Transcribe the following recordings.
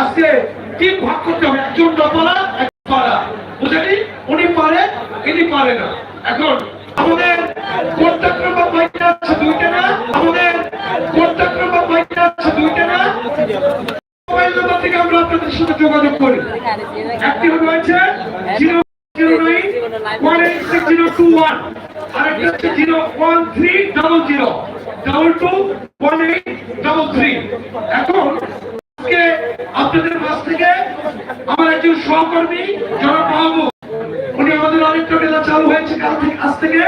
আজকে টিম ভাগ করতে হবে? একজন না পারা একজন পারা বুঝলি উনি পারে, ইনি পারে না। এখন আমাদের কন্ট্যাক্ট নাম্বার বাইকটা আছে দুইটা না? আমাদের কন্ট্যাক্ট নাম্বার বাইকটা আছে দুইটা না? মোবাইল নাম্বার থেকে আমরা আপনাদের সাথে যোগাযোগ করি। একটি রয়েছে zero zero nine, one eight six zero two one. আরেকটা হচ্ছে zero one three double zero, double two one eight double three. এখন আজকে আপনাদের মাঝ থেকে আমার একজন সহকর্মী জনাব মাহবুব উনি আমাদের অনেকটা মেলা চালু হয়েছে কাল থেকে আজ থেকে।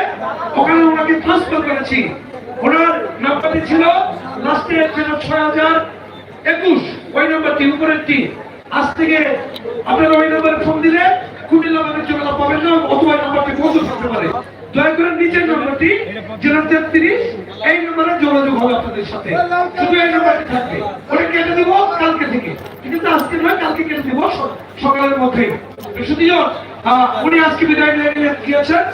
ওখানে ওনাকে ট্রান্সফার করেছি। ওনার নাম্বারটি ছিল লাস্টে ছিল ছয় হাজার একুশ, ওই নাম্বারটি উপরেরটি আজ থেকে আপনারা ওই নাম্বারে ফোন দিলে কুমিল্লা বাণিজ্য মেলা পাবেন না, অথবা নাম্বারটি বন্ধ থাকতে পারে। দয়া করে নিচের নাম্বারটি জিরো তেত্রিশ এই নাম্বারে যোগাযোগ হবে আপনাদের সাথে। শুধু এই নাম্বারটি থাকবে। ওটা কেটে দিব কালকে থেকে। কিন্তু আজকে নয়, কালকে কেটে দিব সকালের মধ্যে। শুধু উনি আজকে বিদায় নিয়ে গিয়েছেন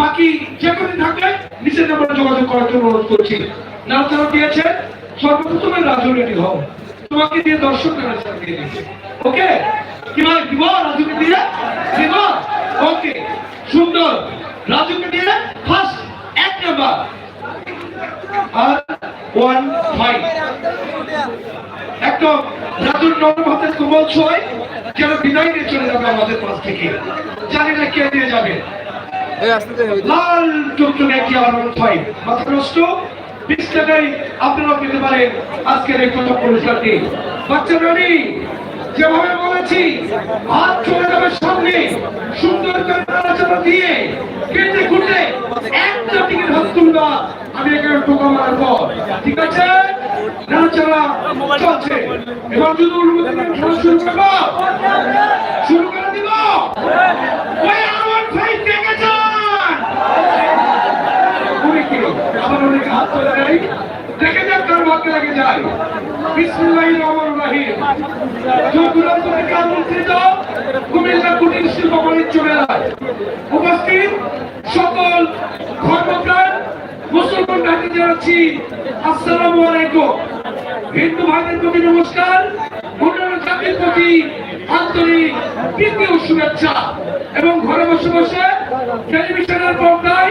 বাকি যে কদিন থাকবে নিচের নাম্বারে যোগাযোগ করার জন্য অনুরোধ করছি। নাম যারা দিয়েছে সর্বপ্রথমে রাজু রেডি তোমাকে দিয়ে দর্শক দিয়ে দিচ্ছে ওকে? কি বলে দিব রাজুকে দিয়ে দিব ওকে। সুন্দর। রাজুকে দিয়ে ফার্স্ট এক নাম্বার আর ওয়ান ফাইভ একদম নরম হাতে কোমল ছয় যেন বিদায় নিয়ে চলে যাবে আমাদের পাশ থেকে। জানি না কে দিয়ে যাবে। লাল টুকটুকে একটি আমার ফাইভ মাথা নষ্ট? বিশ টাকায় আপনারা পেতে পারেন আজকের এই প্রথম পুরস্কারটি বাচ্চা রানী যেভাবে বলেছি, হাত চলে যাবে সামনে। সুন্দর করে নাড়াচাড়া দিয়ে কেটে খুঁটে একটা টিকিট হাত তুলবা আমি এখানে টোকা মারার পর। ঠিক আছে? চলছে। এবার যদি অনুমতি খেলা শুরু শুরু করে দিব। ওই আমার ভাই যান। উনি কি? আবার অনেকে হাত তোলে দেখে যাক কার ভাগ্যে লেগে যায়। বিসমুল্লাহির রহমানির রহিম। চৌধুরাম থেকে আমন্ত্রিত কুমিল্লা কুটির শিল্প বাণিজ্য মেলায় উপস্থিত সকল ধর্মপ্রাণ, মুসলমান ভাইদের জানাচ্ছি আসসালামু আলাইকুম। হিন্দু ভাইদের প্রতি নমস্কার। অন্যান্য জাতির প্রতি আন্তরিক প্রীতি শুভেচ্ছা এবং ঘরে বসে বসে টেলিভিশনের পর্দায়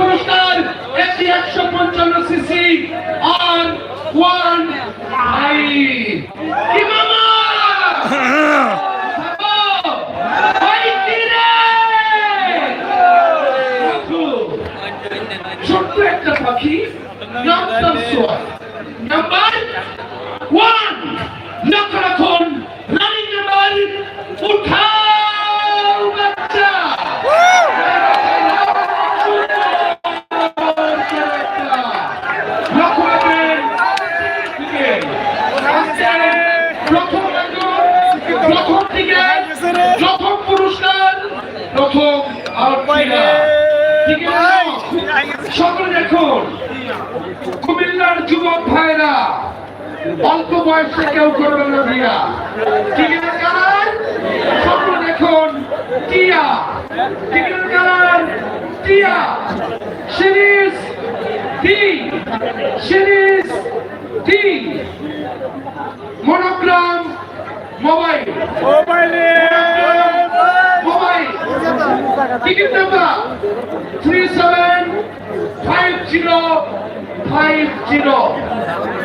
পুরস্কার একটি একশো পঞ্চান্ন সিসি আর ওয়ান আই কি মামা বাবা! ওই কি রে? দেখো, ছোট্ট একটা পাখি নাম তার সোয়া নাম্বার ওয়ান প্রথম দিকে প্রথম পুরস্কার, প্রথম সকলে দেখুন। কুমিল্লার যুবক ভাইরা, অল্প বয়সে কেউ করবে না বিয়া টিকিটের কালার? স্বপ্ন দেখুন। টিয়া। টিকিটের কালার? টিয়া। Series D series D monogram ticket number three seven five zero five zero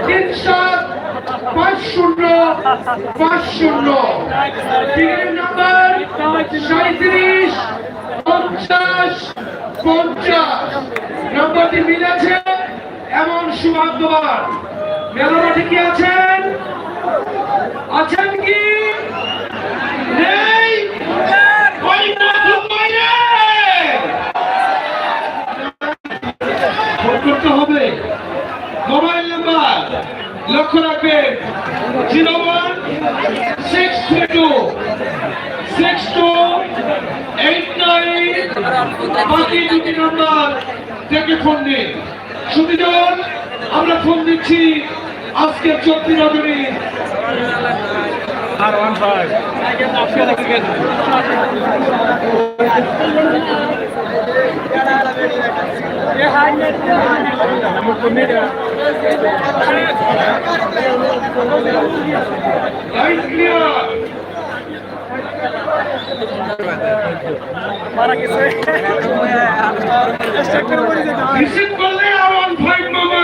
তিন সাত পাঁচ শূন্য পাঁচ শূন্য টিকিট নাম্বার সাঁত্রিশ পঞ্চাশ পঞ্চাশ নম্বরটি মিলেছে এমন সুভাগ্যবান মেলামাঠে কি আছেন আছেন কি লক্ষ্য রাখবেন। Zero one six three six two eight nine. বাকি দুটি থেকে ফোন নিন। সুবিধা আমরা ফোন দিচ্ছি। আজকে চব্বিশ নজরী আর one five. Light clear receive করলে আর ওয়ান ফাইভ মামা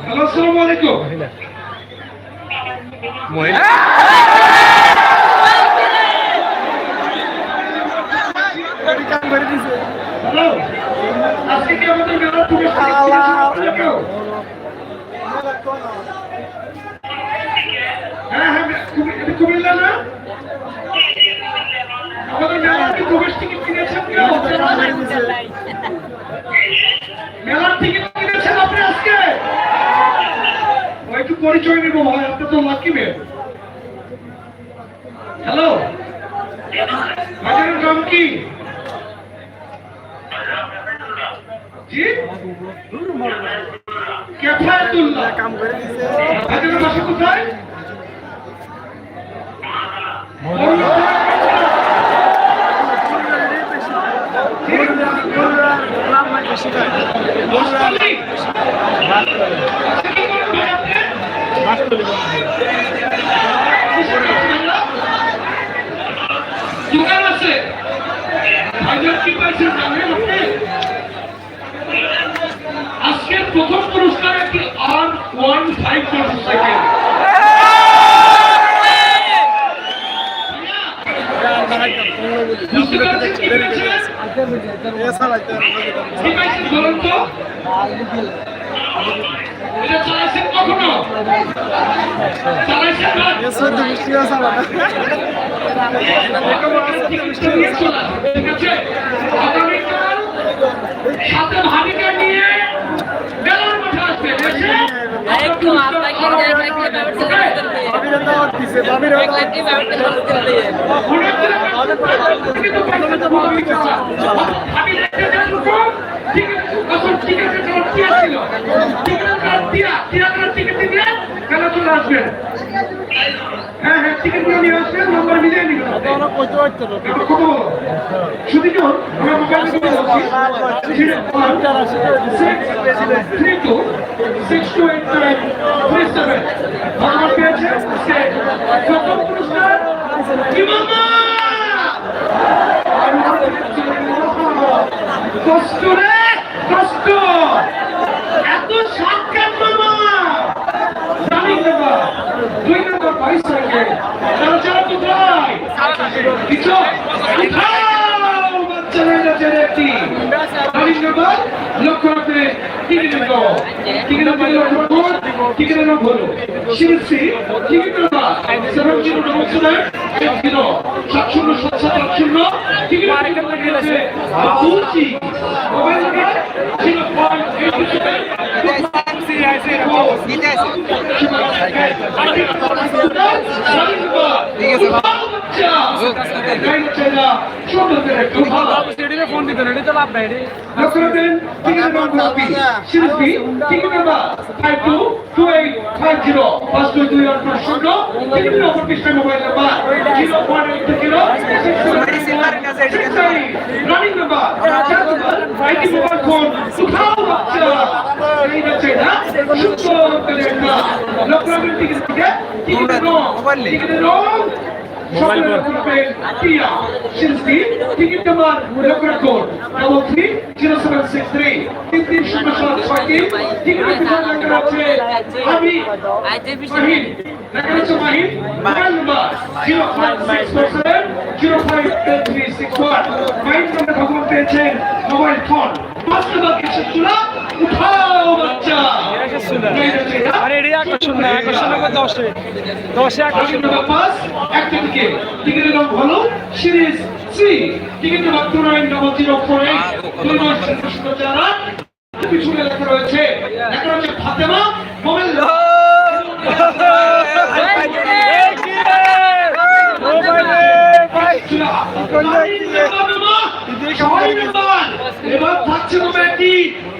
হ্যালো আসসালামু আলাইকুম। মহিলা হ্যালো আজকে কি আমাদের মেলা তুমি কেউ হ্যাঁ হ্যাঁ কুমি- এটা কুমিল্লা না আমাদের মেলার টিকিট কিনেছেন আপনি আজকে? একটু পরিচয় নেব ভাই আপনি তো লাকি মেয়ে। হ্যালো? ভাইজানের নাম কি? জি? কেফায়তুল্লাহ। কাম করে দিছে ভাইজানের বাসা কোথায় বস্তালি? কি করবেন আপনি? দোকান আছে ভাইজান কি পাইছেন জানেন আপনি আজকের প্রথম পুরস্কার একটি আর ওয়ান ফাইভ মোটরসাইকেল বুঝতে পারছেন কি পেয়েছেন কি পাইছেন বলুন তো এটা চালাইছেন কখনো চালাইছেন না ঠিক আছে আগামীকাল সাথে ভাবিকা নিয়ে বেলার মাঠে আসবে এসে একটু আপনাকে একটু ব্যবস্থা করতে হবে একটু ব্যবস্থা করতে হবে অনেক দিন কিন্তু পয়সা তো ভাবিকা আমি দেখতে যাচ্ছি ঠিক আছে আসুন ঠিক আছে কারণ টিয়া ছিল ঠিক আছে কারণ টিয়া টিয়া কারণ টিকিট দিয়ে কেন চলে আসবেন হ্যাঁ হ্যাঁ টিকিটগুলো নিয়ে আসবেন নাম্বার মিলিয়ে নিবেন একটা কথা বলো শুধু কি আমরা মোবাইল থেকে three two six two eight nine three seven ধন্যবাদ পেয়েছে প্রথম পুরস্কার কষ্ট রে কষ্ট এত সাক্ষাৎ মামা জানি না দুই নম্বর বাইশ সাইকেল তারা যারা কোথায় কিছু বাচ্চা মেয়েরা ছেড়ে একটি বাইশ নম্বর লক্ষ্য রাখবে টিকিট নিল টিকিট নম্বর লক্ষ্য রাখুন টিকিটের নাম হলো শিরসি ticket number seven zero double seven eight zero সাত শূন্য সাত সাত আট শূন্য টিকিট নাম্বার বলছি mobile number zero point eight seven phone দিত না এটা তো লাভ নাই রে শিল্পী ticket number five two two eight five zero পাঁচ দুই দুই আট পাঁচ শূন্য টিকিট নম্বর পৃষ্ঠা mobile number zero one eight two zero running number mobile phone ticket শিলসি ticket number record code double three zero seven six three তিন শূন্য সাত ছয় তিন টিকিটের লেখা আছে মোবাইল মোবাইল ফোন চুলা উঠাও বাচ্চা। আরে এটাই আকর্ষণ না আকর্ষণ হবে দশে। দশে আকর্ষণ। একটা টিকিট টিকিটের নাম হলো series C ticket number two nine double zero four eight দুই নয় শূন্য শূন্য চার আট। পিছনে লেখা রয়েছে লেখা রয়েছে ফাতেমা। মোবাইল ও ভাই রে ভাই এবার থাকছে তোমার একটি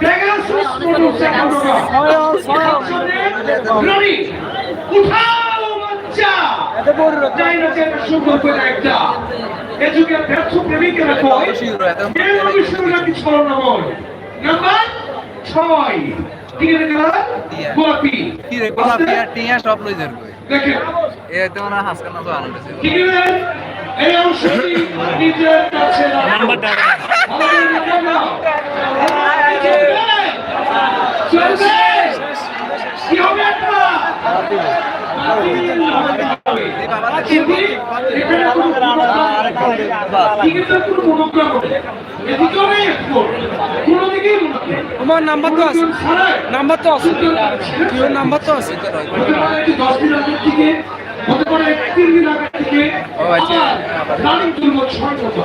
পেগাসুস মোটরসাইকেল রনি উঠাও বাচ্চা যাই সুন্দর করে একটা এ যুগে ব্যর্থ প্রেমিকেরা কয় এর ভবিষ্যৎ নাকি ছলনাময় নাম্বার ছয় টিকিটের কালার গোলাপি কি রে কোলা টিয়া সব লই যার দেখেন এ তো না না তো আনন্দ ছিল টিকিটের এই অংশটি নিজের কাছে নাম্বারটা আমাদের নিজের নাও চলবে কি হবে তোমার নাম্বার তো আছে। নাম্বার তো আছে। তোর নাম্বার তো আছে। দশ দিন আগের থেকে হতে পারে তিন দিন আগের থেকে রানিং তুলব ছয় কথা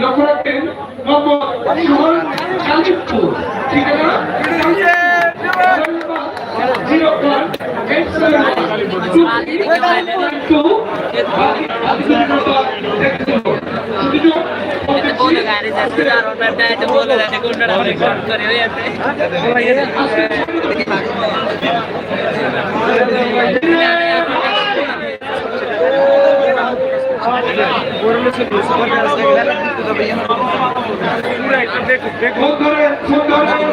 লক্ষ্য রাখবেন নম্বর শহর কালিপুর ঠিকানা? Zero one eight seven two বাকি বাকি দুটি